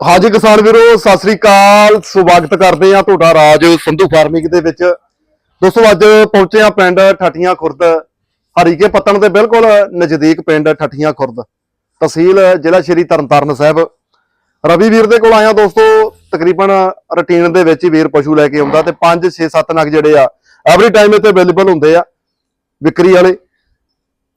ਹਾਜੀ ਕਿਸਾਨ ਵੀਰੋ, ਸਤਿ ਸ੍ਰੀ ਅਕਾਲ। ਸਵਾਗਤ ਕਰਦੇ ਆ ਤੁਹਾਡਾ ਰਾਜ ਸੰਧੂ ਫਾਰਮਿੰਗ ਦੇ ਵਿੱਚ। ਦੋਸਤੋ, ਅੱਜ ਪਹੁੰਚੇ ਆ ਪਿੰਡ ਠੱਠੀਆਂ ਖੁਰਦ। ਹਰੀਕੇ ਪੱਤਣ ਦੇ ਬਿਲਕੁਲ ਨਜ਼ਦੀਕ ਪਿੰਡ ਠੱਠੀਆਂ ਖੁਰਦ। ਤਹਿਸੀਲ ਜ਼ਿਲ੍ਹਾ ਸ਼੍ਰੀ ਤਰਨਤਾਰਨ ਸਾਹਿਬ। ਰਵੀ ਵੀਰ ਦੇ ਕੋਲ ਆਇਆ ਦੋਸਤੋ, ਤਕਰੀਬਨ ਰੁਟੀਨ ਦੇ ਵਿੱਚ ਹੀ ਵੀਰ ਪਸ਼ੂ ਲੈ ਕੇ ਆਉਂਦਾ ਤੇ 5 6 7 ਨਗ ਜਿਹੜੇ ਆ ਐਵਰੀ ਟਾਈਮ ਇੱਥੇ ਅਵੇਲੇਬਲ ਹੁੰਦੇ ਆ, ਵਿਕਰੀ ਵਾਲੇ।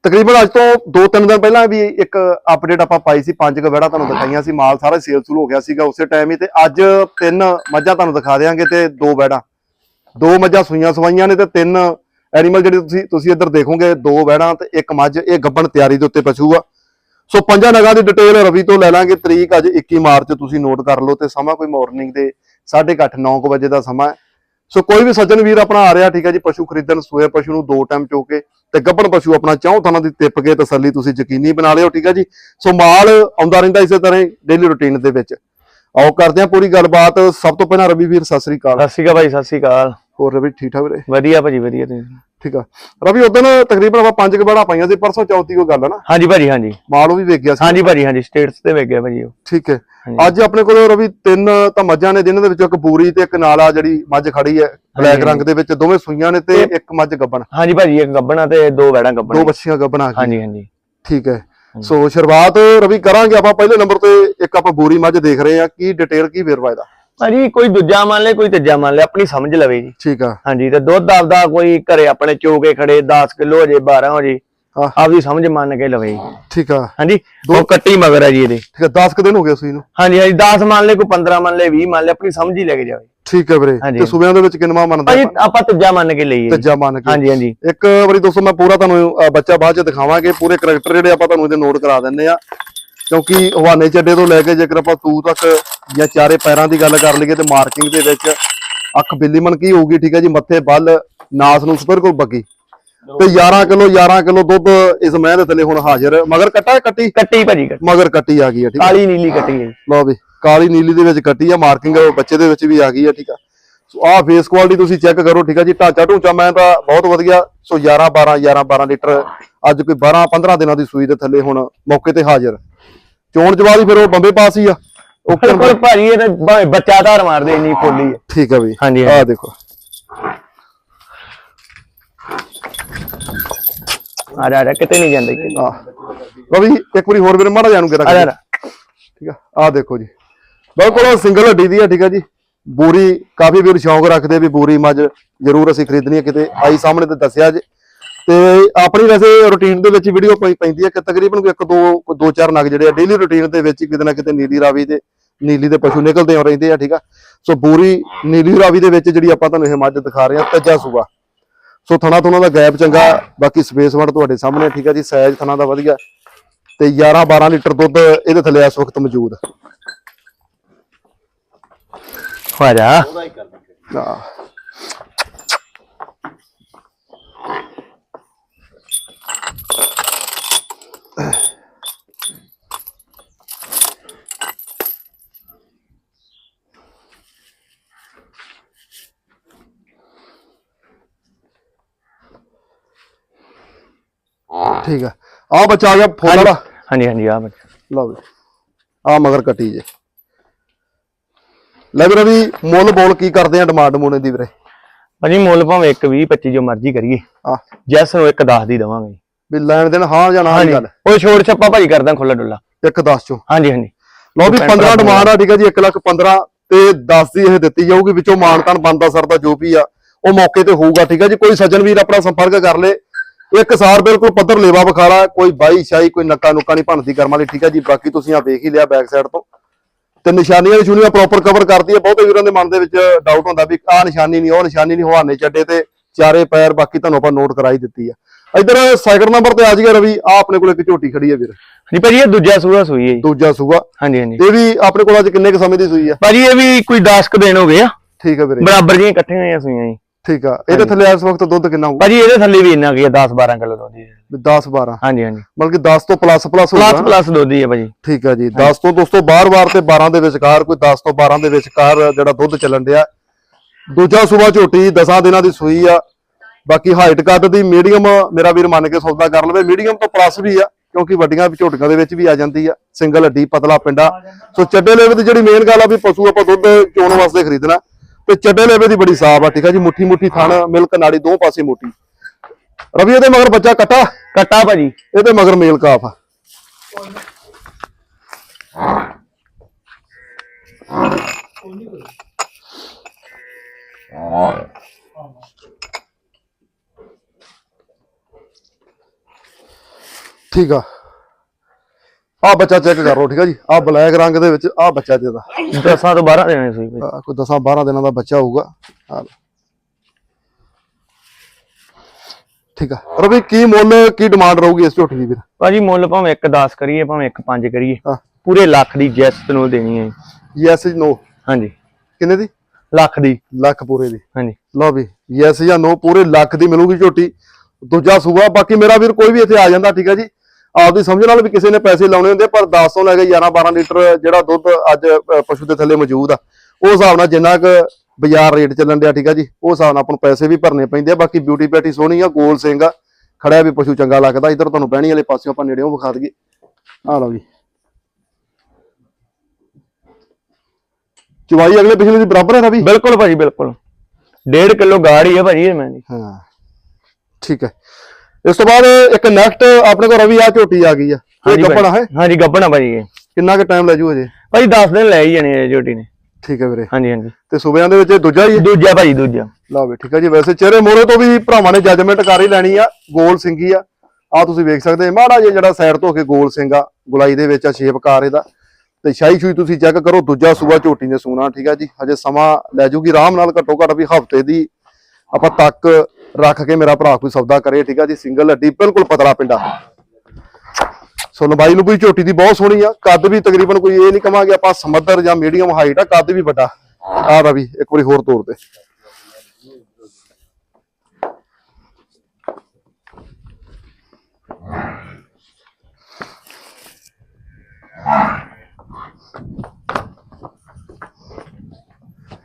ਤਕਰੀਬਨ ਅੱਜ ਤੋਂ 2-3 ਦਿਨ ਪਹਿਲਾਂ ਵੀ ਇੱਕ ਅਪਡੇਟ ਆਪਾਂ ਪਾਈ ਸੀ, ਪੰਜ ਕੁ ਵੜਾ ਤੁਹਾਨੂੰ ਦਿਖਾਈਆਂ ਸੀ, ਮਾਲ ਸਾਰਾ ਸੇਲ ਸੁਲ ਹੋ ਗਿਆ ਸੀਗਾ ਉਸੇ ਟਾਈਮ ਹੀ ਤੇ ਅੱਜ ਤਿੰਨ ਮੱਝਾਂ ਤੁਹਾਨੂੰ ਦਿਖਾ ਦੇਾਂਗੇ ਤੇ ਦੋ ਵੜਾ ਦੋ ਮੱਝਾਂ ਸੂਈਆਂ ਸਵਾਈਆਂ ਨੇ ਤੇ ਤਿੰਨ ਐਨੀਮਲ ਜਿਹੜੇ ਤੁਸੀਂ ਤੁਸੀਂ ਇੱਧਰ ਦੇਖੋਗੇ, ਦੋ ਵੜਾ ਤੇ ਇੱਕ ਮੱਝ, ਇਹ ਗੱਬਣ ਤਿਆਰੀ ਦੇ ਉੱਤੇ ਪਸ਼ੂ ਆ। ਸੋ ਪੰਜਾਂ ਨਗਾਂ ਦੀ ਡਿਟੇਲ ਰਵੀ ਤੋਂ ਲੈ ਲਾਂਗੇ, ਤਰੀਕ ਅੱਜ 21 ਮਾਰਚ ਤੁਸੀਂ ਨੋਟ ਕਰ ਲਓ ਤੇ ਸਮਾਂ ਕੋਈ ਮਾਰਨਿੰਗ ਦੇ 8:30 9 ਵਜੇ ਦਾ ਸਮਾਂ ਸੋ ਕੋਈ ਵੀ ਸੱਜਣ ਵੀਰ ਆਪਣਾ ਆ ਰਿਹਾ, ਠੀਕ ਹੈ ਜੀ, ਪਸ਼ੂ ਖਰੀਦਣ ਸੂਏ ਪਸ਼ੂ ਨੂੰ ਦੋ ਟਾਈਮ ਚੋ ਕੇ ਤੇ ਗੱਭਣ ਪਸ਼ੂ ਆਪਣਾ ਚਾਹੋ ਥਾਂ ਦੀ ਟਿੱਪ ਕੇ ਤਸੱਲੀ ਤੁਸੀਂ ਯਕੀਨੀ ਬਣਾ ਲਿਓ, ਠੀਕ ਹੈ ਜੀ। ਸੋ ਮਾਲ ਆਉਂਦਾ ਰਹਿੰਦਾ ਇਸੇ ਤਰ੍ਹਾਂ ਡੇਲੀ ਰੁਟੀਨ ਦੇ ਵਿੱਚ। ਆਓ ਕਰਦੇ ਹਾਂ ਪੂਰੀ ਗੱਲਬਾਤ। ਸਭ ਤੋਂ ਪਹਿਲਾਂ ਰਵੀ ਵੀਰ, ਸਤਿ ਸ੍ਰੀ ਅਕਾਲ। ਸਤਿ ਸ਼੍ਰੀ ਅਕਾਲ ਭਾਈ ਸਤਿ ਸ਼੍ਰੀ ਅਕਾਲ। ਹੋਰ ਰਵੀ ਠੀਕ ਠਾਕ ਵੀਰੇ? ਵਧੀਆ ਭਾਜੀ ਵਧੀਆ ਤੁਸੀਂ ਠੀਕ ਆ। ਰਵੀ ਉਦੋਂ ਤਕਰੀਬਨ ਆਪਾਂ ਪੰਜ ਕਬਾੜਾ ਪਾਈਆਂ ਸੀ ਪਰਸੋਂ ਚੌਥੀ ਕੋ ਗੱਲ ਹੈ ਨਾ? ਹਾਂਜੀ ਭਾਜੀ ਹਾਂਜੀ। ਮਾਲ ਉਹ ਵੀ ਵੇਖ ਗਿਆ ਸੀ। ਹਾਂਜੀ ਭਾਜੀ ਹਾਂਜੀ ਸਟੇਟਸ ਤੇ ਵੇਖ ਗਿਆ ਭਾਜੀ ਉਹ। ਠੀਕ ਹੈ। ਹਾਂਜੀ। ਅੱਜ ਆਪਣੇ ਕੋਲ ਰਵੀ ਤਿੰਨ ਤਾਂ ਮੱਝਾਂ ਨੇ ਜਿਨ੍ਹਾਂ ਦੇ ਵਿੱਚੋਂ ਇੱਕ ਬੂਰੀ ਤੇ ਇੱਕ ਨਾਲਾ ਜਿਹੜੀ ਮੱਝ ਖੜੀ ਹੈ ਬਲੈਕ ਹਾਂਜੀ। ਰੰਗ ਦੇ ਵਿੱਚ। ਦੋਵੇਂ ਸੂਈਆਂ ਨੇ ਤੇ ਇੱਕ ਮੱਝ ਗੱਬਣ। ਹਾਂਜੀ ਭਾਜੀ ਇੱਕ ਗੱਬਣਾ ਤੇ ਦੋ ਵੈੜਾਂ ਦੋ ਗੱਬਣਾ ਬੱਚੀਆਂ ਗੱਬਣ ਆ ਗਈਆਂ। ਹਾਂਜੀ ਹਾਂਜੀ। ਠੀਕ ਹੈ। ਸੋ ਸ਼ੁਰੂਆਤ ਰਵੀ ਕਰਾਂਗੇ ਆਪਾਂ। ਪਹਿਲੇ ਨੰਬਰ ਤੇ ਇੱਕ ਆਪਾਂ ਬੂਰੀ ਮੱਝ ਦੇਖ ਰਹੇ ਹਾਂ। ਕੀ ਡਿਟੇਲ ਕੀ ਵੇਰਵਾ ਇਹਦਾ? ਭਾਜੀ ਕੋਈ ਦੂਜਾ ਮੰਨ ਲੈ ਕੋਈ ਤੀਜਾ ਮੰਨ ਲੈ ਆਪਣੀ ਸਮਝ ਲਵੇ ਜੀ। ਠੀਕ ਆ। ਹਾਂਜੀ ਤੇ ਦੁੱਧ ਆਪਦਾ ਕੋਈ ਘਰੇ ਆਪਣੇ ਚੋਕੇ ਖੜੇ 10 ਕਿਲੋ ਹੋ ਜੇ 12 ਹੋ ਜੇ। ਆਪਦੀ ਸਮਝ ਮੰਨ ਕੇ ਲਵੇ। ਠੀਕ ਆ। ਹਾਂਜੀ ਉਹ ਕੱਟੀ ਮਗਰ ਹੈ ਜੀ ਇਹਦੇ। ਠੀਕ ਆ 10 ਕੁ ਦਿਨ ਹੋ ਗਏ ਸੂਈ ਨੂੰ ਹਾਂਜੀ ਹਾਂਜੀ 10 ਮੰਨ ਲੈ ਕੋਈ 15 ਮੰਨ ਲੈ 20 ਮੰਨ ਲੈ ਆਪਣੀ ਸਮਝ ਹੀ ਲੈ ਕੇ ਜਾਵੇ। ਠੀਕ ਹੈ ਵੀਰੇ। ਤੇ ਸੂਬਿਆਂ ਦੇ ਵਿੱਚ ਕਿੰਨਵਾ ਮੰਨਦਾ ਭਾਜੀ ਆਪਾਂ? ਤੀਜਾ ਮੰਨ ਕੇ ਲਈਏ। ਤੀਜਾ ਮੰਨ ਕੇ। ਹਾਂਜੀ ਹਾਂਜੀ। ਇੱਕ ਵਾਰੀ ਦੋਸਤੋ ਮੈਂ ਪੂਰਾ ਤੁਹਾਨੂੰ ਬੱਚਾ ਬਾਅਦ ਚ ਦਿਖਾਵਾਂਗੇ ਪੂਰੇ ਕਰੈਕਟਰ ਜਿਹੜੇ ਆਪਾਂ ਤੁਹਾਨੂੰ ਇਹਦੇ ਨੋਟ ਕਰਾ ਦਿੰਨੇ ਆ। ਕਿਉਂਕਿ ਹਵਾਨੇ ਚੱਡੇ ਤੋਂ ਲੈ ਕੇ ਜੇਕਰ ਆਪਾਂ ਤੂ ਤੱਕ ਜਾਂ ਚਾਰੇ ਪੈਰਾਂ ਦੀ ਗੱਲ ਕਰ ਲਈਏ ਤੇ ਮਾਰਕਿੰਗ ਦੇ ਵਿੱਚ ਅੱਖ ਬਿੱਲੀਮਨ ਕੀ ਹੋਊਗੀ ਠੀਕ ਹੈ ਜੀ ਮੱਥੇ ਬੱਲ ਨਾਸ ਨੂੰ ਬਿਲਕੁਲ ਬੱਗੀ। ਤੇ 11 ਕਿਲੋ 11 ਕਿਲੋ ਦੁੱਧ ਇਸ ਮਹਿ ਦੇ ਥੱਲੇ ਹੁਣ ਹਾਜ਼ਰ। ਮਗਰ ਕੱਟਾ ਕੱਟੀ? ਕੱਟੀ ਭਾਜੀ ਕੱਟੀ। ਮਗਰ ਕੱਟੀ ਆ ਗਈ ਹੈ ਠੀਕ ਕਾਲੀ ਨੀਲੀ ਕੱਟੀ ਹੈ। ਲਓ ਵੀ ਕਾਲੀ ਨੀਲੀ ਦੇ ਵਿੱਚ ਕੱਟੀ ਆ ਮਾਰਕਿੰਗ ਬੱਚੇ ਦੇ ਵਿੱਚ ਵੀ ਆ ਗਈ ਆ ਠੀਕ ਆ ਸੋ ਆਹ ਫੇਸ ਕੁਆਲਿਟੀ ਤੁਸੀਂ ਚੈੱਕ ਕਰੋ ਠੀਕ ਆ ਜੀ ਢਾਂਚਾ ਢੂੰਚਾ ਮੈਂ ਤਾਂ ਬਹੁਤ ਵਧੀਆ ਸੋ 11 12 11 12 ਲੀਟਰ ਅੱਜ ਕੋਈ 12 15 ਦਿਨਾਂ ਦੀ ਸੂਈ ਦੇ ਥੱਲੇ ਹੁਣ ਮੌਕੇ ਤੇ ਹਾਜ਼ਰ। ਚੋਣ ਜਵਾਦੀ ਫਿਰ ਉਹ ਬੰਬੇ ਪਾਸ ਹੀ ਆ। ਓਕੇ ਬਿਲਕੁਲ ਭਾਜੀ ਇਹ ਤਾਂ ਭਾਵੇਂ ਬੱਚਾ ਧਾਰ ਮਾਰਦੇ ਇੰਨੀ ਹੈ ਠੀਕ ਆ ਵੀ। ਹਾਂਜੀ, ਆਹ ਦੇਖੋ। ਆ ਜਾ ਆ ਜਾ ਕਿਤੇ ਨਹੀਂ ਜਾਂਦੇ। ਆ ਰਵੀ ਇੱਕ ਵਾਰੀ ਹੋਰ ਵੀਰੇ ਮਾੜਾ ਜਾਨੂੰ ਕੇ ਰੱਖ ਆ ਜਾ, ਆ ਠੀਕ ਆ ਆਹ ਦੇਖੋ ਜੀ। ਬਿਲਕੁਲ ਸਿੰਗਲ ਹੱਡੀ ਦੀ ਆ ਠੀਕ ਆ ਜੀ। ਬੂਰੀ ਕਾਫੀ ਵੀਰ ਸ਼ੌਂਕ ਰੱਖਦੇ ਵੀ ਬੂਰੀ ਮੱਝ ਜ਼ਰੂਰ ਅਸੀਂ ਖਰੀਦਣੀ ਹੈ ਕਿਤੇ ਆਈ ਸਾਹਮਣੇ ਤੇ ਦੱਸਿਆ ਜੇ। ਤੇ ਆਪਣੀ ਵੈਸੇ ਰੁਟੀਨ ਦੇ ਵਿੱਚ ਵੀਡੀਓ ਪਈ ਪੈਂਦੀ ਹੈ ਕਿ ਤਕਰੀਬਨ ਕੋਈ ਇੱਕ ਦੋ ਕੋਈ ਦੋ ਚਾਰ ਨਗ ਜਿਹੜੇ ਆ ਡੇਲੀ ਰੁਟੀਨ ਦੇ ਵਿੱਚ ਹੀ ਕਿਤੇ ਨਾ ਕਿਤੇ ਨੀਲੀ ਰਾਵੀ ਦੇ ਨੀਲੀ ਦੇ ਪਸ਼ੂ ਨਿਕਲਦੇ ਆ ਰਹਿੰਦੇ ਆ ਠੀਕ ਆ? ਸੋ ਬੂਰੀ ਨੀਲੀ ਰਾਵੀ ਦੇ ਵਿੱਚ ਜਿਹੜੀ ਆਪਾਂ ਤੁਹਾਨੂੰ ਇਹ ਮੱਝ ਦਿਖਾ ਰਹੇ ਆ ਤੱਜਾ ਸੂਆ। ਸੋ ਥਣਾ ਥਣਾ ਦਾ ਗੈਪ ਚੰਗਾ ਬਾਕੀ ਸਪੇਸ ਵੜ ਤੁਹਾਡੇ ਸਾਹਮਣੇ ਠੀਕ ਆ ਜੀ? ਸਾਈਜ਼ ਥਣਾ ਦਾ ਵਧੀਆ। ਤੇ 11 12 ਲੀਟਰ ਦੁੱਧ ਇਹਦੇ ਥੱਲੇ ਇਸ ਵਕਤ ਮੌਜੂਦ। ਆ ਆ ਜਾ ਠੀਕ ਆ। ਆ ਬੱਚਾ ਆ ਗਿਆ ਫੁੱਲ ਵਾਲਾ। ਹਾਂਜੀ ਹਾਂਜੀ ਆ ਬੱਚਾ। ਲਓ ਵੀ ਆ ਮਗਰ ਕੱਟੀ ਜੇ। ਲੈ ਵੀਰੇ ਵੀ ਮੁੱਲ ਬੋਲ ਕੀ ਕਰਦੇ ਆ ਡਿਮਾਂਡ ਮੂਨੇ ਦੀ ਵੀਰੇ? ਭਾਜੀ ਮੁੱਲ ਭਾਵੇਂ ਇੱਕ 20 25 ਜੋ ਮਰਜ਼ੀ ਕਰੀਏ। ਆ ਜੈਸ ਨੂੰ ਇੱਕ 10 ਦੀ ਦਵਾਂਗੇ। ਵੀ ਲੈਣ ਦੇਣ ਹਾਂ ਜਾਂ ਨਾ ਦੀ ਗੱਲ। ਉਹ ਛੋੜ ਛੱਪਾ ਭਾਜੀ ਕਰਦਾ ਖੁੱਲਾ ਡੁੱਲਾ ਇੱਕ 10 ਚੋਂ। ਹਾਂਜੀ ਹਾਂਜੀ। ਲਓ ਵੀ Depend 15 ਕਰਦਾ ਡਿਮਾਂਡ ਆ ਠੀਕ ਹੈ ਜੀ 1 ਲੱਖ 15 ਤੇ 10 ਦੀ ਇਹ ਦਿੱਤੀ ਜਾਊਗੀ ਵਿੱਚੋਂ ਮਾਨਤਾਨ ਬੰਦਾ ਸਰਦਾ ਜੋ ਵੀ ਆ ਉਹ ਮੌਕੇ ਤੇ ਹੋਊਗਾ ਠੀਕ ਹੈ ਜੀ। ਕੋਈ ਸੱਜਣ ਵੀਰ ਆਪਣਾ ਸੰਪਰਕ ਕਰ ਲੇ। ਇੱਕ ਸਾਰ ਬਿਲਕੁਲ ਪੱਧਰ ਲੇਵਾ ਵਿਖਾਲਾ ਕੋਈ ਬਾਈ ਸ਼ਾਈ ਕੋਈ ਨੱਕਾ ਨੁੱਕਾ ਨਹੀਂ ਭੰਨਦੀ ਕਰਮ ਵਾਲੀ ਠੀਕ ਹੈ ਜੀ। ਬਾਕੀ ਤੁਸੀਂ ਆ ਵੇਖ ਹੀ ਲਿਆ ਬੈਕ ਸਾਈਡ ਤੋਂ। ਤੇ ਨਿਸ਼ਾਨੀਆਂ ਨਿਸ਼ੂਨੀਆਂ ਪ੍ਰੋਪਰ ਕਵਰ ਕਰਦੀ ਹੈ ਬਹੁਤੇ ਵੀਰਾਂ ਦੇ ਮਨ ਦੇ ਵਿੱਚ ਡਾਊਟ ਹੁੰਦਾ ਵੀ ਆਹ ਨਿਸ਼ਾਨੀ ਨਹੀਂ ਉਹ ਨਿਸ਼ਾਨੀ ਨਹੀਂ ਹਵਾਨੇ ਚੱਡੇ ਤੇ ਚਾਰੇ ਪੈਰ ਬਾਕੀ ਤੁਹਾਨੂੰ ਆਪਾਂ ਨੋਟ ਕਰਾਈ ਦਿੱਤੀ ਆ। ਇਧਰ ਸੈਕਿੰਡ ਨੰਬਰ ਤੇ ਆ ਜਾਈਏ ਰਵੀ ਆ ਆਪਣੇ ਕੋਲ ਇੱਕ ਝੋਟੀ ਖੜੀ ਹੈ ਵੀਰ। ਹਾਂਜੀ ਭਾਜੀ ਇਹ ਦੂਜਾ ਸੂਆ ਸੂਈ ਹੈ ਜੀ। ਦੂਜਾ ਸੂਆ। ਹਾਂਜੀ ਹਾਂਜੀ। ਇਹ ਵੀ ਆਪਣੇ ਕੋਲ ਅੱਜ ਕਿੰਨੇ ਕੁ ਸਮੇਂ ਦੀ ਸੂਈ ਆ? ਭਾਜੀ ਇਹ ਵੀ ਕੋਈ 10 ਕੁ ਦਿਨ ਹੋ ਗਏ ਆ। ਠੀਕ ਆ ਵੀਰੇ। ਬਰਾਬਰ ਜਿਹੀਆਂ ਇਕੱਠੀਆਂ ਹੋਈਆਂ ਸੂਈਆਂ ਜੀ। ਠੀਕ ਆ। ਇਹਦੇ ਥੱਲੇ ਇਸ ਵਕਤ ਦੁੱਧ ਕਿੰਨਾ ਹੋਊਗਾ? ਭਾਜੀ ਇਹਦੇ ਥੱਲੇ ਵੀ ਇੰਨਾ ਕੀ 10 12 ਕਿਲੋ ਦੁੱਧ ਦੀ 10 12 ਹਾਂਜੀ ਹਾਂਜੀ। ਮਤਲਬ ਕਿ 10 ਤੋਂ ਪਲੱਸ ਪਲੱਸ ਪਲੱਸ ਪਲੱਸ ਦੁੱਧ ਹੀ ਹੈ ਭਾਜੀ। ਠੀਕ ਆ ਜੀ। 10 ਤੋਂ ਦੋਸਤੋ ਬਾਰ-ਬਾਰ ਤੇ 12 ਦੇ ਵਿਚਕਾਰ ਕੋਈ 10 ਤੋਂ 12 ਦੇ ਵਿਚਕਾਰ ਜਿਹੜਾ ਦੁੱਧ ਚੱਲਣ ਡਿਆ। ਦੂਜਾ ਸੂਬਾ ਝੋਟੀ 10 ਦਿਨਾਂ ਦੀ ਸੂਈ ਆ। ਬਾਕੀ ਹਾਈਟ ਕੱਦ ਦੀ ਮੀਡੀਅਮ ਮੇਰਾ ਵੀਰ ਮੰਨ ਕੇ ਸੌਦਾ ਕਰ ਲਵੇ। ਮੀਡੀਅਮ ਤੋਂ ਪਲੱਸ ਵੀ ਆ ਕਿਉਂਕਿ ਵੱਡੀਆਂ ਝੋਟੀਆਂ ਦੇ ਵਿੱਚ ਵੀ ਆ ਜਾਂਦੀ ਆ। ਸਿੰਗਲ ਹੱਡੀ ਪਤਲਾ ਪਿੰਡਾ। ਸੋ ਚੱਡੇ ਲੇਵੇ ਦੀ ਜਿਹੜੀ ਮੇਨ ਗੱਲ ਆ ਵੀ ਪਸ਼ੂ ਆਪਾਂ ਦੁੱਧ ਚੋਣ ਵਾਸਤੇ ਖਰੀਦਣਾ। ਤੇ ਚੱਡੇ ਲੇਵੇ ਦੀ ਬੜੀ ਸਾਫ਼ ਆ ਠੀਕ ਆ ਜੀ। ਮੁੱਠੀ ਮੁੱਠੀ ਥਣ ਮਿਲਕ ਨਾੜੀ ਦੋ ਪਾਸੇ ਮੋਟੀ। ਰਵੀ ਇਹਦੇ ਮਗਰ ਬੱਚਾ ਕੱਟਾ? ਕੱਟਾ ਭਾਜੀ। ਇਹਦੇ ਮਗਰ ਮੇਲ ਕਾਫ ਆ। ਠੀਕ ਆ। ਆ ਬੱਚਾ ਚੈੱਕ ਕਰੋ ਠੀਕ ਆ ਜੀ। ਆ ਬਲੈਕ ਰੰਗ ਦੇ ਵਿੱਚ ਆ ਬੱਚਾ ਜਿਹਦਾ ਦਸਾਂ ਤੋਂ 12 ਦੇਣੇ ਸੀ ਭਾਈ ਆਹ ਕੋਈ 10 12 ਦਿਨਾਂ ਦਾ ਬੱਚਾ ਹੋਊਗਾ। ਲਓ। ਠੀਕ ਆ। ਰਵੀ ਕੀ ਮੁੱਲ ਕੀ ਡਿਮਾਂਡ ਰਹੂਗੀ ਇਸ ਝੋਟੀ ਦੀ ਵੀਰ ਭਾਜੀ ਮੁੱਲ ਭਾਵੇਂ 1 10 ਕਰੀਏ ਭਾਵੇਂ 1 5 ਕਰੀਏ। ਹਾਂ। ਪੂਰੇ ਲੱਖ ਦੀ ਜੈਸਟ ਨੂੰ ਦੇਣੀ ਹੈ ਯੈਸ ਨੋ ਹਾਂਜੀ। ਕਿੰਨੇ ਦੀ? ਲੱਖ ਦੀ। ਲੱਖ ਪੂਰੇ ਦੀ। ਹਾਂਜੀ। ਲਓ ਵੀ ਯੈਸ ਜਾਂ ਨੋ ਪੂਰੇ ਲੱਖ ਦੀ ਮਿਲੂਗੀ ਝੋਟੀ। ਦੂਜਾ ਸੂਆ ਬਾਕੀ ਮੇਰਾ ਵੀਰ ਕੋਈ ਵੀ ਇੱਥੇ ਆ ਜਾਂਦਾ ਠੀਕ ਆ ਜੀ। ਆਪਦੀ ਸਮਝ ਨਾਲ ਵੀ ਕਿਸੇ ਨੇ ਪੈਸੇ ਲਾਉਣੇ ਹੁੰਦੇ ਪਰ 10 ਤੋਂ ਲੈ ਕੇ 11 12 ਲੀਟਰ ਜਿਹੜਾ ਦੁੱਧ ਅੱਜ ਪਸ਼ੂ ਦੇ ਥੱਲੇ ਮੌਜੂਦ ਆ ਉਹ ਹਿਸਾਬ ਨਾਲ ਜਿੰਨਾ ਕੁ ਬਾਜ਼ਾਰ ਰੇਟ ਚੱਲਣ ਡਿਆ ਠੀਕ ਆ ਜੀ ਉਹ ਹਿਸਾਬ ਨਾਲ ਆਪਾਂ ਨੂੰ ਪੈਸੇ ਵੀ ਭਰਨੇ ਪੈਂਦੇ ਆ ਬਾਕੀ ਬਿਊਟੀ ਪੈਟੀ ਸੋਹਣੀ ਆ ਗੋਲ ਸਿੰਘ ਆ ਖੜਿਆ ਵੀ ਪਸ਼ੂ ਚੰਗਾ ਲੱਗਦਾ ਇਧਰ ਤੁਹਾਨੂੰ ਬਹਿਣੀ ਵਾਲੇ ਪਾਸਿਓਂ ਆਪਾਂ ਨੇੜਿਓਂ ਵਿਖਾ ਦਈਏ। ਆ ਲਓ ਜੀ। ਚਵਾਈ ਅਗਲੇ ਪਿਛਲੇ ਦੀ ਬਰਾਬਰ ਹੈ ਰਵੀ ਬਿਲਕੁਲ ਭਾਜੀ ਬਿਲਕੁਲ। 1.5 ਕਿਲੋ ਗਾੜੀ ਹੈ ਭਾਜੀ ਇਹ ਮੈਂ ਹਾਂ। ਠੀਕ ਹੈ ਇਸ ਤੋਂ ਬਾਅਦ ਇੱਕ ਨੈਕਸਟ ਆਪਣੇ ਕੋਲ ਰਵੀ ਆ ਝੋਟੀ ਆ ਗਈ ਆ। ਇਹ ਹਾਂਜੀ ਗੱਪਣਾ। ਹੈ ਹਾਂਜੀ ਗੱਬਣਾ ਭਾਜੀ ਇਹ। ਕਿੰਨਾ ਕੁ ਟਾਈਮ ਲੈ ਜੂ ਅਜੇ ਭਾਜੀ 10 ਦਿਨ ਲੈ ਹੀ ਜਾਣੇ ਝੋਟੀ ਨੇ। ਠੀਕ ਹੈ ਵੀਰੇ। ਹਾਂਜੀ ਹਾਂਜੀ। ਤੇ ਸੂਬਿਆਂ ਦੇ ਵਿੱਚ ਇਹ ਦੂਜਾ ਹੀ ਹੈ? ਦੂਜਾ ਭਾਜੀ ਦੂਜਾ। ਲਓ ਵੀ ਠੀਕ ਹੈ ਜੀ। ਵੈਸੇ ਚਿਹਰੇ ਮੋਰੇ ਤੋਂ ਵੀ ਭਰਾਵਾਂ ਨੇ ਜੱਜਮੈਂਟ ਕਰ ਹੀ ਲੈਣੀ ਆ ਗੋਲ ਸਿੰਘੀ ਆ। ਆ ਤੁਸੀਂ ਵੇਖ ਸਕਦੇ ਆ ਮਾੜਾ ਜਿਹਾ ਜਿਹੜਾ ਸਾਈਡ ਤੋਂ ਕੇ ਗੋਲ ਸਿੰਘ ਆ ਗੁਲਾਈ ਦੇ ਵਿੱਚ ਆ ਸ਼ੇਪ ਕਾਰ ਇਹਦਾ। ਤੇ ਸ਼ਾਈ ਸ਼ੂਈ ਤੁਸੀਂ ਚੈੱਕ ਕਰੋ ਦੂਜਾ ਸੂਆ ਝੋਟੀ ਨੇ ਸੂਣਾ ਠੀਕ ਆ ਜੀ। ਹਜੇ ਸਮਾਂ ਲੈ ਜੂਗੀ ਆਰਾਮ ਨਾਲ ਘੱਟੋ ਘੱਟ ਵੀ ਹਫ਼ਤੇ ਦੀ ਆਪਾਂ ਤੱਕ ਰੱਖ ਕੇ ਮੇਰਾ ਭਰਾ ਕੋਈ ਸੌਦਾ ਕਰੇ, ਠੀਕ ਆ ਜੀ? ਸਿੰਗਲ ਹੱਡੀ, ਬਿਲਕੁਲ ਪਤਲਾ ਪਿੰਡਾ ਸੋ ਲੰਬਾਈ ਨੂੰ ਵੀ ਝੋਟੀ ਦੀ ਬਹੁਤ ਸੋਹਣੀ ਆ। ਕੱਦ ਵੀ ਤਕਰੀਬਨ ਕੋਈ ਇਹ ਨਹੀਂ ਕਵਾਂਗੇ ਆਪਾਂ ਸਮੱਦਰ ਜਾਂ ਮੀਡੀਅਮ ਹਾਈਟ ਆ, ਕੱਦ ਵੀ ਵੱਡਾ। ਆ ਰਵੀ ਇੱਕ ਵਾਰੀ ਹੋਰ ਤੋਰ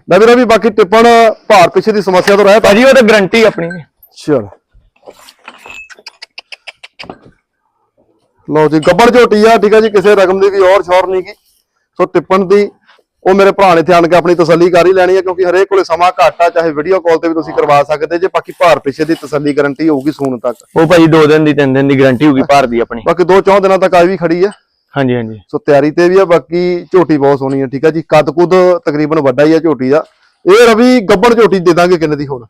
ਦੇ ਨਵੀਂ ਰਵੀ ਬਾਕੀ ਟਿੱਪਣ ਭਾਰ ਪਿੱਛੇ ਦੀ ਸਮੱਸਿਆ ਤੋਂ ਰਹਿ ਭਾਜੀ ਉਹ ਤਾਂ ਗਰੰਟੀ ਆਪਣੀ। ਚਲ। ਲਓ ਜੀ ਗੱਬੜ ਝੋਟੀ ਆ ਠੀਕ ਆ ਜੀ ਕਿਸੇ ਰਕਮ ਦੀ ਵੀ ਔਰ ਸ਼ੌਰ ਨਹੀਂ ਗੀ। ਸੋ ਟਿੱਪਣ ਦੀ ਉਹ ਮੇਰੇ ਭਰਾ ਨੇ ਇੱਥੇ ਆਣ ਕੇ ਆਪਣੀ ਤਸੱਲੀ ਕਰ ਹੀ ਲੈਣੀ ਹੈ ਕਿਉਂਕਿ ਹਰੇਕ ਕੋਲੇ ਸਮਾਂ ਘੱਟ ਆ ਚਾਹੇ ਵੀਡੀਓ ਕਾਲ ਤੇ ਵੀ ਤੁਸੀਂ ਕਰਵਾ ਸਕਦੇ ਜੇ ਬਾਕੀ ਭਾਰ ਪਿੱਛੇ ਦੀ ਤਸੱਲੀ ਗਾਰੰਟੀ ਹੋਊਗੀ ਸੂਣ ਤੱਕ। ਉਹ ਭਾਜੀ 2 ਦਿਨ ਦੀ 3 ਦਿਨ ਦੀ ਗਰੰਟੀ ਹੋਊਗੀ ਭਾਰ ਦੀ ਆਪਣੀ। ਬਾਕੀ ਦੋ ਚੌਂ ਦਿਨਾਂ ਤੱਕ ਆਈ ਵੀ ਖੜੀ ਆ। ਹਾਂਜੀ ਹਾਂਜੀ। ਸੋ ਤਿਆਰੀ ਤੇ ਵੀ ਆ ਬਾਕੀ ਝੋਟੀ ਬਹੁਤ ਸੋਹਣੀ ਆ ਠੀਕ ਆ ਜੀ? ਕੱਦ ਕੁੱਦ ਤਕਰੀਬਨ ਵੱਡਾ ਹੀ ਆ ਝੋਟੀ ਦਾ। ਇਹ ਰਵੀ ਗੱਬੜ ਝੋਟੀ ਦੇ ਦਾਂਗੇ ਕਿੰਨੇ ਦੀ ਹੁਣ?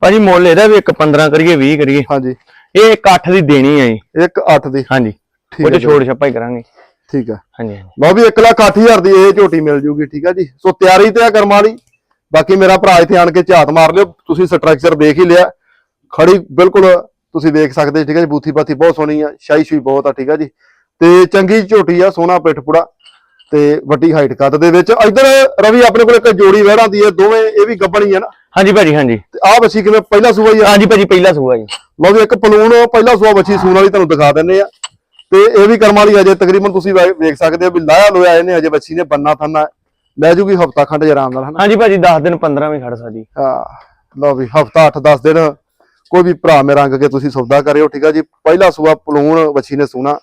ਭਾਜੀ ਮੁੱਲ ਇਹਦਾ ਵੀ ਇੱਕ 15 ਕਰੀਏ 20 ਕਰੀਏ। ਹਾਂਜੀ। ਇਹ ਇੱਕ 8 ਦੀ ਦੇਣੀ ਹੈ ਜੀ। ਇੱਕ 8 ਦੀ। ਹਾਂਜੀ। ਠੀਕ ਉਹ ਛੋੜ ਛੱਪਾ ਹੀ ਕਰਾਂਗੇ। ਠੀਕ ਆ। ਹਾਂਜੀ। ਲਓ ਵੀ 1 ਲੱਖ 8000 ਦੀ ਇਹ ਝੋਟੀ ਮਿਲ ਜੂਗੀ ਠੀਕ ਆ ਜੀ? ਸੋ ਤਿਆਰੀ ਤੇ ਆ ਕਰਮ ਵਾਲੀ। ਬਾਕੀ ਮੇਰਾ ਭਰਾ ਇੱਥੇ ਆਣ ਕੇ ਝਾਤ ਮਾਰ ਲਿਓ। ਤੁਸੀਂ ਸਟਰਕਚਰ ਦੇਖ ਹੀ ਲਿਆ। ਖੜੀ ਬਿਲਕੁਲ ਤੁਸੀਂ ਵੇਖ ਸਕਦੇ ਠੀਕ ਆ ਜੀ? ਬੂਥੀ ਬਾਥੀ ਬਹੁਤ ਸੋਹਣੀ ਆ। ਸ਼ਾਈ ਸ਼ੂਈ ਬਹੁਤ ਆ ਠੀਕ ਆ ਜੀ? ਤੇ ਚੰਗੀ ਝੋਟੀ ਆ ਸੋਹਣਾ ਪਿੱਠ ਪੁੜਾ ਤੇ ਵੱਡੀ ਹਾਈਟ ਕੱਦ ਦੇ ਵਿੱਚ। ਇੱਧਰ ਰਵੀ ਆਪਣੇ ਕੋਲ ਇੱਕ ਜੋੜੀ ਵਹਿੜਾਂ ਦੀ ਹੈ ਦੋਵੇਂ ਇਹ ਵੀ ਗੱਬਣੀ ਆ ਨਾ? ਹਾਂਜੀ ਭਾਜੀ ਹਾਂਜੀ। ਆਹ ਬੱਚੀ ਕਿਵੇਂ? ਪਹਿਲਾ ਸੂਆ ਹੀ ਆ? ਹਾਂਜੀ ਭਾਜੀ ਪਹਿਲਾ ਸੂਆ ਜੀ। ਲਓ ਵੀ ਇੱਕ ਪਲੂਣ ਪਹਿਲਾ ਸੂਆ ਬੱਚੀ ਸੂਣ ਵਾਲੀ ਤੁਹਾਨੂੰ ਦਿਖਾ ਦਿੰਨੇ ਆ। ਤੇ ਇਹ ਵੀ ਕਰਮ ਵਾਲੀ ਅਜੇ ਤਕਰੀਬਨ ਤੁਸੀਂ ਵੇਖ ਸਕਦੇ ਹੋ ਵੀ ਲਾਇਆ ਲੋਇਆ ਇਹਨੇ ਅਜੇ ਬੱਚੀ ਨੇ ਬੰਨਾ ਥੰਨਾ ਲੈ ਜੂਗੀ ਹਫਤਾ ਖੰਡ ਜੇ ਆਰਾਮ ਨਾਲ ਹਨਾ? ਹਾਂਜੀ ਭਾਜੀ 10 ਦਿਨ 15 ਵੀ ਖੜ ਸਕਦੀ ਹਾਂ ਲਓ ਵੀ ਹਫਤਾ 8-10 ਦਿਨ। ਕੋਈ ਵੀ ਭਰਾ ਮੇ ਰੰਗ ਕੇ ਤੁਸੀਂ ਸੌਦਾ ਕਰਿਓ ਠੀਕ ਆ ਜੀ? ਪਹਿਲਾ ਸੂਆ ਪਲੂਣ ਬੱਚੀ ਨੇ ਸੂਣਾ।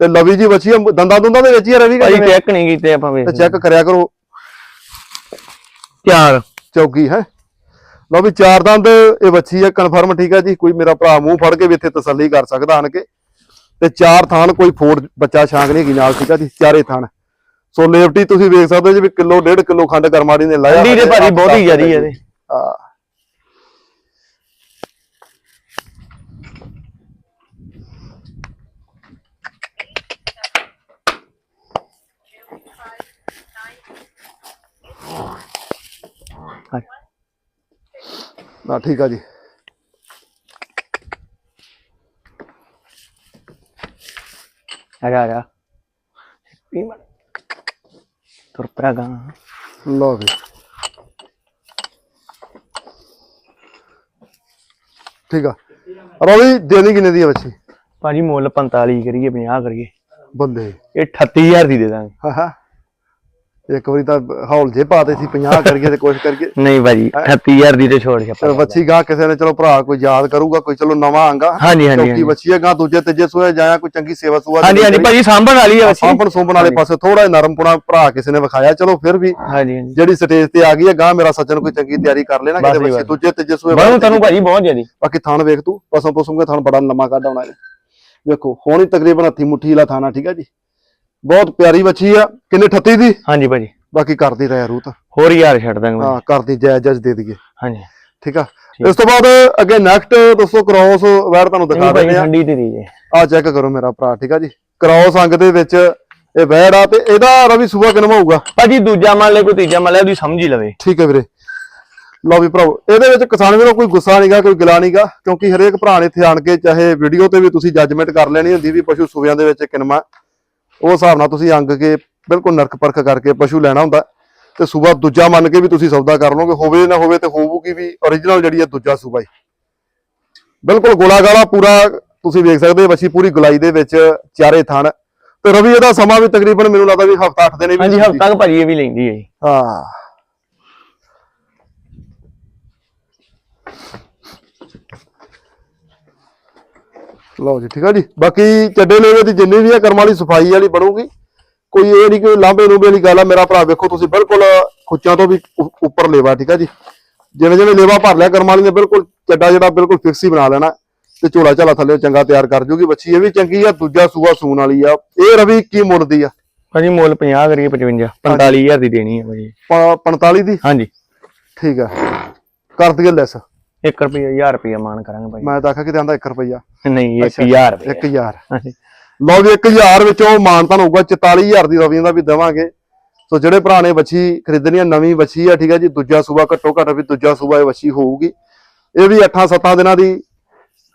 ਤੇ ਲਵੀ ਜੀ ਬੱਚੀ ਦੰਦਾਂ ਦੁੰਦਾਂ ਦੇ ਵਿੱਚ ਹੀ ਰਵੀ ਕਹਿੰਦੇ ਚੈੱਕ ਨਹੀਂ ਕੀਤੇ ਆਪਾਂ ਵੇਖ ਤੇ ਚੈੱਕ ਕਰਿਆ ਕਰੋ। ਚਾਰ। ਚੌਕੀ ਹੈ? ਲਓ ਵੀ ਚਾਰ ਦੰਦ ਇਹ ਬੱਚੀ ਹੈ ਕਨਫਰਮ ਠੀਕ ਹੈ ਜੀ। ਕੋਈ ਮੇਰਾ ਭਰਾ ਮੂੰਹ ਫੜ ਕੇ ਵੀ ਇੱਥੇ ਤਸੱਲੀ ਕਰ ਸਕਦਾ ਆਣ ਕੇ। ਤੇ ਚਾਰ ਥਾਨ ਕੋਈ ਫੋੜ ਬੱਚਾ ਛਾਂਗ ਨਹੀਂ ਹੈਗੀ ਨਾਲ ਠੀਕ ਹੈ ਜੀ? ਚਾਰੇ ਥਾਨ। ਸੋ ਲੇਵਟੀ ਤੁਸੀਂ ਵੇਖ ਸਕਦੇ ਹੋ ਜੀ ਵੀ ਕਿਲੋ ਡੇਢ ਕਿਲੋ ਖੰਡ ਕਰਮਾੜੀ ਨੇ ਲਾਇਆ ਠੰਡੀ ਦੇ ਅੱਠ ਬਹੁਤੀ ਜ਼ਿਆਦੀ ਦਿਨ ਇਹਦੇ। ਹਾਂ ਹਾਂਜੀ। ਨਾ ਠੀਕ ਆ ਜੀ। ਆ ਜਾ ਆ ਜਾ। ਵੀ ਮਨ ਤੁਰ ਗਾ। ਲਓ ਵੀ ਠੀਕ ਆ। ਰੋਲੀ ਦੇਣੀ ਕਿੰਨੇ ਦੀ ਆ ਬੱਚੀ? ਭਾਜੀ ਮੁੱਲ 45 ਕਰੀਏ 50 ਕਰੀਏ। ਬੰਦੇ। ਇਹ 38000 ਦੀ ਦੇ ਦਾਂਗੇ। ਹਾਂ ਹਾਂ। ਇੱਕ ਵਾਰੀ ਤਾਂ ਹੌਲ ਜੇ ਪਾਤੇ ਸੀ 50 ਕਰੀਏ ਤੇ ਕੁਛ ਕਰੀਏ ਨਹੀਂ ਭਾਜੀ 38000 ਦੀ ਤੇ ਛੋੜ ਚਲੋ ਛੱਪਾ ਬੱਚੀ ਗਾਂ ਕਿਸੇ ਨੇ ਚਲੋ ਭਰਾ ਕੋਈ ਯਾਦ ਕਰੂਗਾ ਕੋਈ ਚਲੋ ਨਵਾਂ ਆਂਗਾ। ਹਾਂਜੀ ਹਾਂਜੀ ਹਾਂਜੀ। ਬੱਚੀ ਗਾਂ ਦੂਜੇ ਤੀਜੇ ਸੂਏ ਜਾਇਆ ਕੋਈ ਚੰਗੀ ਸੇਵਾ ਸੁਆ ਹਾਂਜੀ ਹਾਂਜੀ ਭਾਜੀ ਸਾਂਭਣ ਵਾਲੀ ਹੈ ਬੱਚੀ ਸਾਂਭਣ ਸੁੰਭਣ ਵਾਲੇ ਪਾਸੇ ਥੋੜਾ ਨਰਮ ਪੁਣਾ ਭਰਾ ਕਿਸੇ ਨੇ ਵਿਖਾਇਆ ਚਲੋ ਫਿਰ ਵੀ ਹਾਂਜੀ ਹਾਂਜੀ। ਜਿਹੜੀ ਸਟੇਜ ਤੇ ਆ ਗਈ ਹੈ ਗਾਂ ਮੇਰਾ ਸੱਜਣ ਕੋਈ ਚੰਗੀ ਤਿਆਰੀ ਕਰ ਲੈਣਾ ਕਿਤੇ ਬੱਚੇ। ਦੂਜੇ ਤੀਜੇ ਸੂਏ ਬਣੂ ਤੁਹਾਨੂੰ ਭਾਜੀ ਬਹੁਤ ਜਿਆਦੀ। ਬਾਕੀ ਥਾਣ ਵੇਖ ਤੂੰ ਪਸੋਂ ਪਸੋਂਗੇ ਥਾਣ ਬੜਾ ਲੰਮਾ ਕੱਢ ਆਉਣਾ ਹੈ ਵੇਖੋ ਹੁਣ ਹੀ ਤਕਰੀਬਨ ਹੱਥੀ ਮੁੱਠੀ ਵਾਲਾ ਥਾਣਾ ਠੀਕ ਹੈ ਜੀ। ਬਹੁਤ ਪਿਆਰੀ ਬੱਚੀ ਆ। ਕਿੰਨੇ 38 ਦੀ? ਹਾਂਜੀ ਭਾਜੀ। ਬਾਕੀ ਕਰਦੀ ਰਹਿ ਰੂਤ। ਹੋਰ ਯਾਰ ਛੱਡ ਦਾਂਗੇ। ਹਾਂ ਕਰਦੀ ਜਾਇਜ਼ ਜਾਇਜ਼ ਦੇ ਦਈਏ। ਹਾਂਜੀ। ਠੀਕ ਆ। ਇਸ ਤੋਂ ਬਾਅਦ ਅੱਗੇ ਨੈਕਸਟ ਦੋਸਤੋ ਕ੍ਰੋਸ ਵੈਰ ਤੁਹਾਨੂੰ ਦਿਖਾ ਦਿੰਦੇ ਆ। ਠੰਡੀ ਤੇ ਦੀ ਜੇ ਆ ਚੈੱਕ ਕਰੋ ਮੇਰਾ ਭਰਾ ਠੀਕ ਆ ਜੀ? ਕ੍ਰੋਸ ਅੰਗ ਦੇ ਵਿੱਚ ਇਹ ਵੈੜ ਆ ਤੇ ਇਹਦਾ ਰਵੀ ਸੂਆ ਕਿਨਮ ਹੋਊਗਾ? ਭਾਜੀ ਦੂਜਾ ਮੰਨ ਲੈ ਕੋਈ ਤੀਜਾ ਮੰਨ ਲੈ ਉਹਦੀ ਸਮਝ ਹੀ ਲਵੇ। ਠੀਕ ਹੈ ਵੀਰੇ। ਲਓ ਵੀ ਭਰਾਓ ਇਹਦੇ ਵਿੱਚ ਕਿਸਾਨ ਵੀਰੋ ਕੋਈ ਗੁੱਸਾ ਨਹੀਂਗਾ ਕੋਈ ਗਿਲਾ ਨਹੀਂਗਾ ਕਿਉਂਕਿ ਹਰੇਕ ਭਰਾ ਨੇ ਇੱਥੇ ਆਣ ਕੇ ਚਾਹੇ ਵੀਡੀਓ ਤੇ ਵੀ ਤੁਸੀਂ ਜੱਜਮੈਂਟ ਕਰ ਲੈਣੀ ਹੁੰਦੀ ਵੀ ਪਸ਼ੂ ਸੂਬਿਆਂ ਦੇ ਵਿੱਚ ਕਿਨਮਾ ਉਹ ਹਿਸਾਬ ਨਾਲ ਤੁਸੀਂ ਅੰਗ ਕੇ ਬਿਲਕੁਲ ਨਰਕ ਪਰਖ ਕਰਕੇ ਪਸ਼ੂ ਲੈਣਾ ਹੁੰਦਾ ਤੇ ਸੂਬਾ ਦੂਜਾ ਮੰਨ ਕੇ ਵੀ ਤੁਸੀਂ ਸੌਦਾ ਕਰ ਲਓਗੇ ਹੋਵੇ ਨਾ ਹੋਵੇ ਤੇ ਹੋਊਗੀ ਵੀ origignal ਜਿਹੜੀ ਹੈ ਦੂਜਾ ਸੂਬਾ ਹੀ। ਬਿਲਕੁਲ ਗੋਲਾ ਗਾਲਾ ਪੂਰਾ ਤੁਸੀਂ ਵੇਖ ਸਕਦੇ ਹੋ ਬੱਚੀ ਪੂਰੀ ਗੁਲਾਈ ਦੇ ਵਿੱਚ ਚਾਰੇ ਥਣ। ਤੇ ਰਵੀ ਇਹਦਾ ਸਮਾਂ ਵੀ ਤਕਰੀਬਨ ਮੈਨੂੰ ਲੱਗਦਾ ਵੀ ਹਫਤਾ 8 ਦਿਨ ਹੀ ਵੀ ਹਾਂਜੀ। ਹਫਤਾ ਕੁ ਭਾਜੀ ਇਹ ਵੀ ਲੈਂਦੀ ਹੈ ਜੀ। ਹਾਂ। ਲਓ ਜੀ ਠੀਕ ਆ ਜੀ। ਬਾਕੀ ਚੱਡੇ ਲੇਵੇ ਦੀ ਜਿੰਨੀ ਵੀ ਆ ਕਰਮ ਵਾਲੀ ਸਫ਼ਾਈ ਵਾਲੀ ਬਣੂਗੀ ਕੋਈ ਇਹ ਨਹੀਂ ਕਿ ਲਾਂਬੇ ਨੂੰਬੇ ਵਾਲੀ ਗੱਲ ਆ ਮੇਰਾ ਭਰਾ ਵੇਖੋ ਤੁਸੀਂ ਬਿਲਕੁਲ ਖੁੱਚਾਂ ਤੋਂ ਵੀ ਉੱਪਰ ਲੇਵਾ ਠੀਕ ਆ ਜੀ। ਜਿਵੇਂ ਜਿਵੇਂ ਲੇਵਾ ਭਰ ਲਿਆ ਕਰਮ ਵਾਲੀ ਨੇ ਬਿਲਕੁਲ ਚੱਡਾ ਜਿਹੜਾ ਬਿਲਕੁਲ ਫਿਕਸ ਹੀ ਬਣਾ ਲੈਣਾ। ਤੇ ਝੋਲਾ ਝਾਲਾ ਥੱਲੇ ਚੰਗਾ ਤਿਆਰ ਕਰ ਜੂਗੀ ਬੱਚੀ ਇਹ ਵੀ ਚੰਗੀ ਆ ਦੂਜਾ ਸੂਆ ਸੂਣ ਵਾਲੀ ਆ। ਇਹ ਰਵੀ ਕੀ ਮੁੱਲ ਦੀ ਆ? ਭਾਜੀ ਮੁੱਲ 50 ਕਰੀਏ 55 45000 ਦੀ ਦੇਣੀ ਹੈ ਭਾਜੀ। ਪ- 45 ਦੀ? ਹਾਂਜੀ। ਠੀਕ ਆ। ਕਰ ਦਈਏ ਲੈਸ। 1 ਰੁਪਿਆ 1000 ਰੁਪਿਆ ਮਾਨ ਕਰਾਂਗੇ ਭਾਜੀ ਮੈਂ ਤਾਂ ਆਖਿਆ ਕਿ ਆਂਦਾ 1 ਰੁਪਈਆ। ਨਹੀਂ 1000 ਰੁਪਿਆ 1000 ਹਾਂਜੀ। ਲਓ ਵੀ 1000 ਵਿੱਚੋਂ ਮਾਨਤਾਨ ਹੋਊਗਾ 44000 ਦੀ ਰਵੀਆਂ ਦਾ ਵੀ ਦੇਵਾਂਗੇ। ਸੋ ਜਿਹੜੇ ਭਰਾ ਨੇ ਬੱਚੀ ਖਰੀਦਣੀ ਆ ਨਵੀਂ ਬੱਚੀ ਆ ਠੀਕ ਆ ਜੀ ਦੂਜਾ ਸੂਬਾ ਘੱਟੋ ਘੱਟ ਵੀ ਦੂਜਾ ਸੂਬਾ ਇਹ ਬੱਚੀ ਹੋਊਗੀ। ਇਹ ਵੀ 8-7 ਦਿਨਾਂ ਦੀ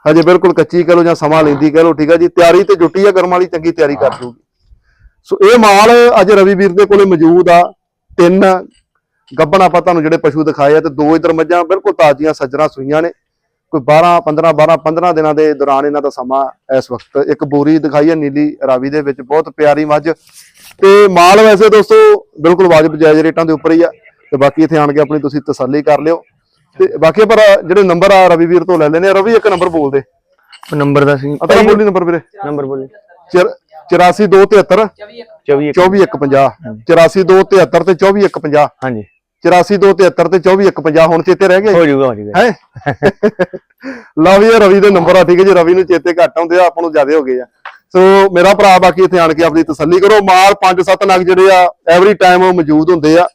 ਹਜੇ ਬਿਲਕੁਲ ਕੱਚੀ ਕਹ ਲੋ ਜਾਂ ਸਮਾਂ ਲੈਂਦੀ ਕਹ ਲੋ ਠੀਕ ਆ ਜੀ ਤਿਆਰੀ ਤੇ ਜੁੱਟੀ ਆ ਕਰਮ ਵਾਲੀ ਚੰਗੀ ਤਿਆਰੀ ਕਰ ਦੂਗੀ ਸੋ ਇਹ ਮਾਲ ਅੱਜ ਰਵੀ ਵੀਰ ਦੇ ਕੋਲੇ ਮੌਜੂਦ ਆ ਤਿੰਨ ਗੱਬਣ ਆਪਾਂ ਤੁਹਾਨੂੰ ਜਿਹੜੇ ਪਸ਼ੂ ਦਿਖਾਏ ਆ ਤੇ ਦੋ ਇਧਰ ਮੱਝਾਂ ਬਿਲਕੁਲ ਤਾਜ਼ੀਆਂ ਸੱਜਣਾ ਸੂਈਆਂ ਨੇ। ਕੋਈ 12 15 12 15 ਦਿਨਾਂ ਦੇ ਦੌਰਾਨ ਇਹਨਾਂ ਦਾ ਸਮਾਂ ਇਸ ਵਕਤ ਇੱਕ ਬੋਰੀ ਦਿਖਾਈ ਹੈ ਨੀਲੀ ਰਾਵੀ ਦੇ ਵਿੱਚ ਬਹੁਤ ਪਿਆਰੀ ਮੱਝ। ਤੇ ਮਾਲ ਵੈਸੇ ਦੋਸਤੋ ਬਿਲਕੁਲ ਵਾਜਬ ਜਾਇਜ਼ ਰੇਟਾਂ ਦੇ ਉੱਪਰ ਹੀ ਆ ਤੇ ਬਾਕੀ ਇੱਥੇ ਆਣ ਕੇ ਆਪਣੀ ਤੁਸੀਂ ਤਸੱਲੀ ਕਰ ਲਿਓ। ਤੇ ਬਾਕੀ ਪਰ ਜਿਹੜੇ ਨੰਬਰ ਆ ਰਵੀ ਵੀਰ ਤੋਂ ਲੈ ਲੈਨੇ ਆ। ਰਵੀ ਇੱਕ ਨੰਬਰ ਬੋਲ ਦੇ। ਉਹ ਨੰਬਰ ਦਾ ਸੀ। ਅਤਰਾ ਬੋਲੀ ਨੰਬਰ ਵੀਰੇ। ਨੰਬਰ ਬੋਲੀ। 84273 24 24150 84273 ਤੇ 24150 ਹਾਂਜੀ। 84273 ਤੇ 24150 ਹੁਣ ਚੇਤੇ ਰਹਿ ਗਏ? ਹੋ ਜਾਊਗਾ ਹੋ ਹੈ? ਲਓ ਵੀ ਇਹ ਰਵੀ ਦੇ ਨੰਬਰ ਆ ਠੀਕ ਹੈ ਜੀ। ਰਵੀ ਨੂੰ ਚੇਤੇ ਘੱਟ ਆਉਂਦੇ ਆ ਆਪਾਂ ਨੂੰ ਜ਼ਿਆਦੇ ਹੋ ਗਏ ਆ। ਸੋ ਮੇਰਾ ਭਰਾ ਬਾਕੀ ਇੱਥੇ ਆਣ ਕੇ ਆਪਣੀ ਤਸੱਲੀ ਕਰੋ। ਮਾਲ 5-7 ਨਗ ਜਿਹੜੇ ਆ ਐਵਰੀ ਟਾਈਮ ਮੌਜੂਦ ਹੁੰਦੇ ਆ।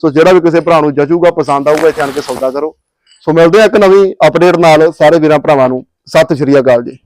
ਸੋ ਜਿਹੜਾ ਵੀ ਕਿਸੇ ਭਰਾ ਨੂੰ ਜਚੂਗਾ ਪਸੰਦ ਆਊਗਾ ਇੱਥੇ ਆਣ ਕੇ ਸੌਦਾ ਕਰੋ। ਸੋ ਮਿਲਦੇ ਆ ਇੱਕ ਨਵੀਂ ਅਪਡੇਟ ਨਾਲ। ਸਾਰੇ ਵੀਰਾਂ ਭਰਾਵਾਂ ਨੂੰ। ਸਤਿ ਸ਼੍ਰੀ ਅਕਾਲ ਜੀ।